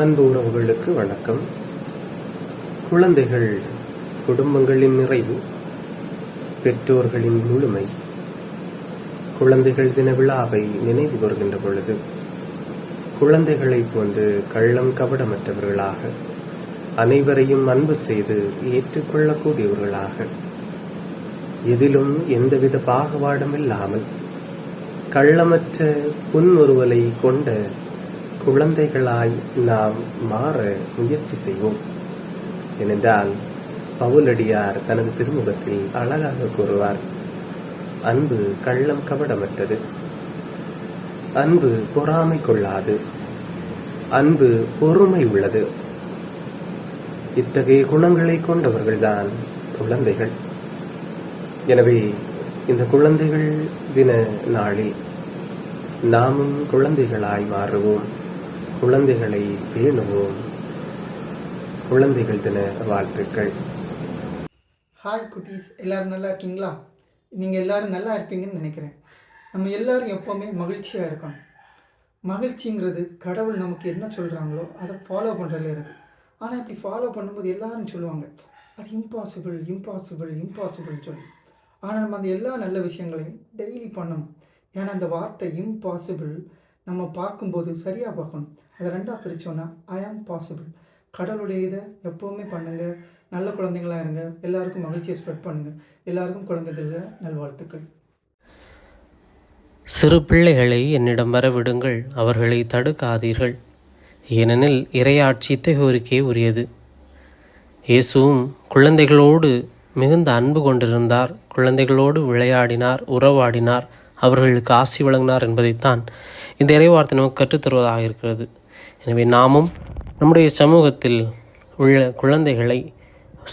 அன்பு உறவுகளுக்கு வணக்கம். குழந்தைகள் குடும்பங்களின் நிறைவு பெற்றோர்களின் முழுமை குழந்தைகள் தின விழாவை நினைவு கூறுகின்ற பொழுது குழந்தைகளைப் போன்று கள்ளம் கபடமற்றவர்களாக அனைவரையும் அன்பு செய்து ஏற்றுக்கொள்ளக்கூடியவர்களாக எதிலும் எந்தவித பாகுபாடும் இல்லாமல் கள்ளமற்ற புன்முறுவலை கொண்ட குழந்தைகளாய் நாம் மாற முயற்சி செய்வோம். ஏனென்றால் பவுலடியார் தனது திருமுகத்தில் அழகாக கூறுவார் அன்பு கள்ளம் கபடமற்றது. அன்பு பொறாமை கொள்ளாது. அன்பு பொறுமை உள்ளது. இத்தகைய குணங்களை கொண்டவர்கள்தான் குழந்தைகள். எனவே இந்த குழந்தைகள் தின நாளில் நாமும் குழந்தைகளாய் மாறுவோம். குழந்தைகளை பேணுவோம். குழந்தைகள் தின வாழ்த்துக்கள். ஹாய் குட்டீஸ். எல்லாரும் நல்லா இருக்கீங்களா? நீங்கள் எல்லாரும் நல்லா இருப்பீங்கன்னு நினைக்கிறேன். நம்ம எல்லாரும் எப்போவுமே மகிழ்ச்சியாக இருக்கணும். மகிழ்ச்சிங்கிறது கடவுள் நமக்கு என்ன சொல்கிறாங்களோ அதை ஃபாலோ பண்ணுறதுல இருக்குது ஆனால் இப்படி ஃபாலோ பண்ணும்போது எல்லாரும் சொல்லுவாங்க அது இம்பாசிபிள் இம்பாசிபிள் இம்பாசிபிள் சொல்லி. ஆனால் நம்ம அந்த எல்லா நல்ல விஷயங்களையும் டெய்லி பண்ணணும். ஏன்னா அந்த வார்த்தை இம்பாசிபிள் நம்ம பார்க்கும்போது சரியாக பார்க்கணும். அதை ரெண்டாக பிரித்தோன்னா ஐ ஆம் பாசிபிள் கடவுளுடைய இதை எப்போவுமே பண்ணுங்கள் நல்ல குழந்தைங்களாக இருங்க. எல்லாருக்கும் மகிழ்ச்சியை ஸ்ப்ரெட் பண்ணுங்கள் எல்லாருக்கும் குழந்தைகள நல்வாழ்த்துக்கள். சிறு பிள்ளைகளை என்னிடம் வரவிடுங்கள். அவர்களை தடுக்காதீர்கள். ஏனெனில் இறையாட்சி இத்தகையோருக்கே உரியது. இயேசுவும் குழந்தைகளோடு மிகுந்த அன்பு கொண்டிருந்தார். குழந்தைகளோடு விளையாடினார் உறவாடினார். அவர்களுக்கு ஆசி வழங்கினார் என்பதைத்தான் இந்த இறைவார்த்தை நமக்கு கற்றுத்தருவதாக இருக்கிறது. எனவே நாமும் நம்முடைய சமூகத்தில் உள்ள குழந்தைகளை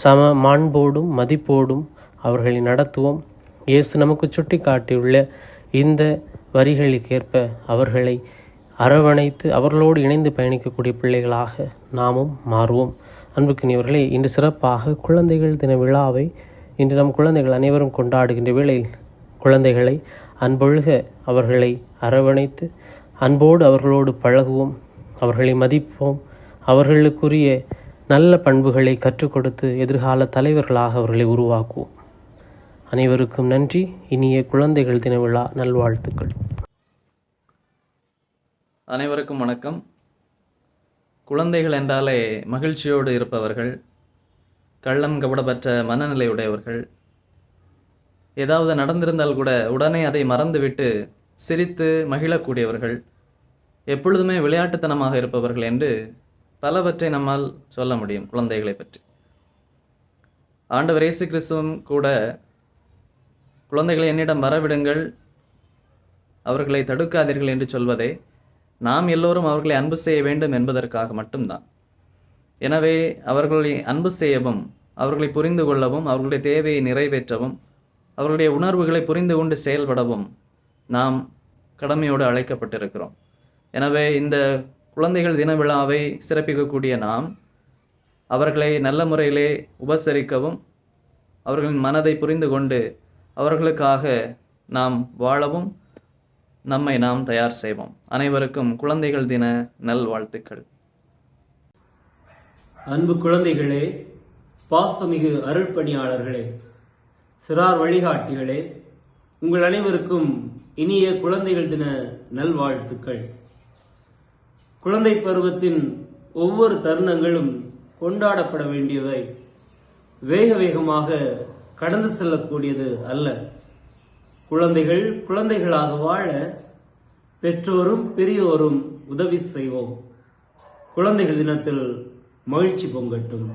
சம மாண்போடும் மதிப்போடும் அவர்களை நடத்துவோம். இயேசு நமக்கு சுட்டி காட்டியுள்ள இந்த வரிகளுக்கேற்ப அவர்களை அரவணைத்து அவர்களோடு இணைந்து பயணிக்கக்கூடிய பிள்ளைகளாக நாமும் மாறுவோம். அன்புக்கினியவர்களே இன்று சிறப்பாக குழந்தைகள் தின விழாவை இன்று நம் குழந்தைகள் அனைவரும் கொண்டாடுகின்ற வேளையில் குழந்தைகளை அன்பொழுக அவர்களை அரவணைத்து அன்போடு அவர்களோடு பழகுவோம் அவர்களை மதிப்போம் அவர்களுக்குரிய நல்ல பண்புகளை கற்றுக் கொடுத்து எதிர்கால தலைவர்களாக அவர்களை உருவாக்குவோம். அனைவருக்கும் நன்றி. இனிய குழந்தைகள் தின விழா நல்வாழ்த்துக்கள். அனைவருக்கும் வணக்கம். குழந்தைகள் என்றாலே மகிழ்ச்சியோடு இருப்பவர்கள் கள்ளம் கபடப்பற்ற மனநிலையுடையவர்கள் ஏதாவது நடந்திருந்தால் கூட உடனே அதை மறந்துவிட்டு சிரித்து மகிழக்கூடியவர்கள் எப்பொழுதுமே விளையாட்டுத்தனமாக இருப்பவர்கள் என்று பலவற்றை நம்மால் சொல்ல முடியும் குழந்தைகளை பற்றி. ஆண்டவர் இயேசு கிறிஸ்துவும் கூட குழந்தைகளை என்னிடம் வரவிடுங்கள் அவர்களை தடுக்காதீர்கள் என்று சொல்வதே நாம் எல்லோரும் அவர்களை அன்பு செய்ய வேண்டும் என்பதற்காக மட்டும்தான். எனவே அவர்களை அன்பு செய்யவும் அவர்களை புரிந்து கொள்ளவும் அவர்களுடைய தேவையை நிறைவேற்றவும் அவர்களுடைய உணர்வுகளை புரிந்து கொண்டு செயல்படவும் நாம் கடமையோடு அழைக்கப்பட்டிருக்கிறோம். எனவே இந்த குழந்தைகள் தின விழாவை சிறப்பிக்கக்கூடிய நாம் அவர்களை நல்ல முறையிலே உபசரிக்கவும் அவர்களின் மனதை புரிந்து கொண்டு அவர்களுக்காக நாம் வாழவும் நம்மை நாம் தயார் செய்வோம். அனைவருக்கும் குழந்தைகள் தின நல்வாழ்த்துக்கள். அன்பு குழந்தைகளே பாசமிகு அருள்பணியாளர்களே சிறார் வழிகாட்டிகளே உங்கள் அனைவருக்கும் இனிய குழந்தைகள் தின நல்வாழ்த்துக்கள். குழந்தை பருவத்தின் ஒவ்வொரு தருணங்களும் கொண்டாடப்பட வேண்டியவை வேக வேகமாக கடந்து செல்லக்கூடியது அல்ல. குழந்தைகள் குழந்தைகளாக வாழ பெற்றோரும் பெரியோரும் உதவி செய்வோம். குழந்தைகள் தினத்தில் மகிழ்ச்சி பொங்கட்டும்.